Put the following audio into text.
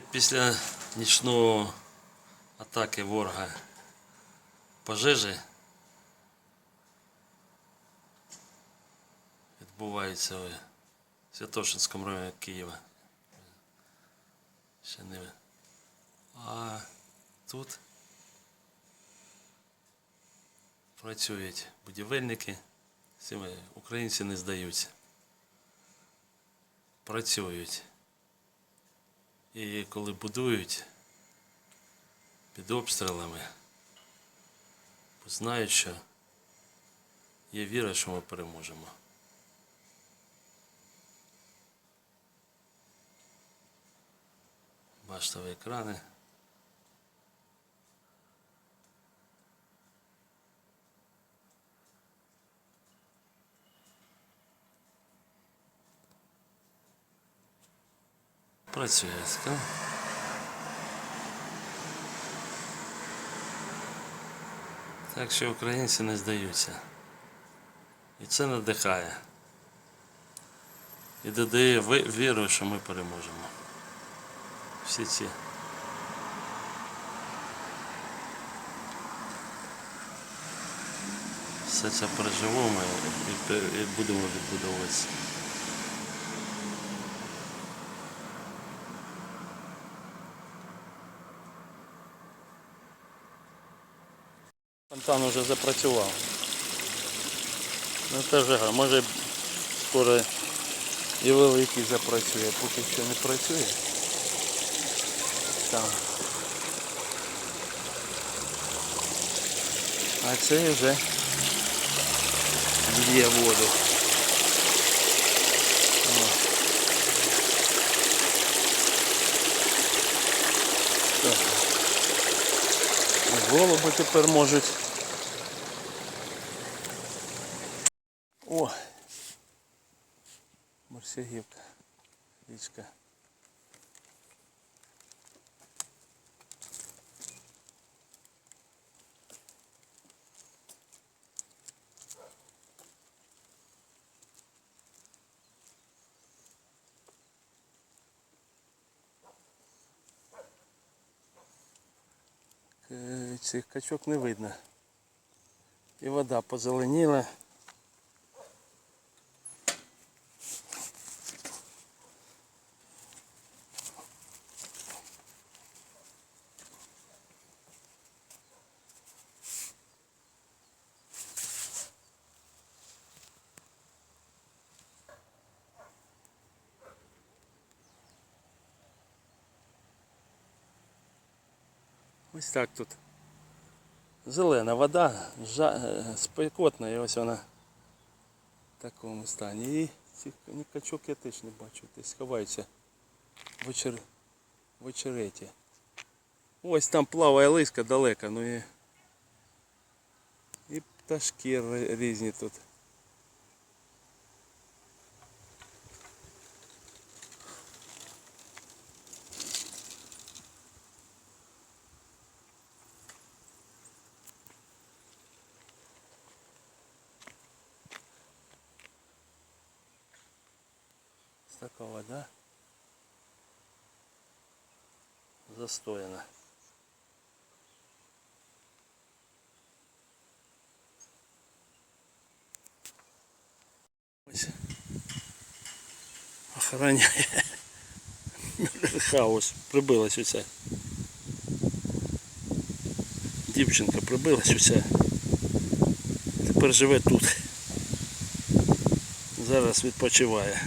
Після нічного атаки ворога пожежі відбуваються у Святошинському районі Києва. Ще не. А тут працюють будівельники. Українці не здаються. Працюють. І коли будують під обстрілами, знають, що є віра, що ми переможемо. Баштові екрани. Працює. так? Так що українці не здаються. І це надихає. І додає віру, що ми переможемо. Всі ці. Все це переживемо і будемо відбудовуватися. Фонтан уже запрацював. Ну це вже. Може скоро і великий запрацює, поки що не працює. Там. А це вже є воду. Так. Голуби тепер можуть. О! Марсягівка. Річка. Цих качок не видно. І вода позеленіла. Ось так тут. Зелена вода, е, спекотна, і ось вона в такому стані. І ні качок я теж не бачу. Десь ховаються в, очер... в очереті. Ось там плаває лиска далеко, ну і, і пташки різні тут. Така вода застояна. Охороняє хаос. Прибилась оця. Дівчинка прибилась оця. Тепер живе тут. Зараз відпочиває.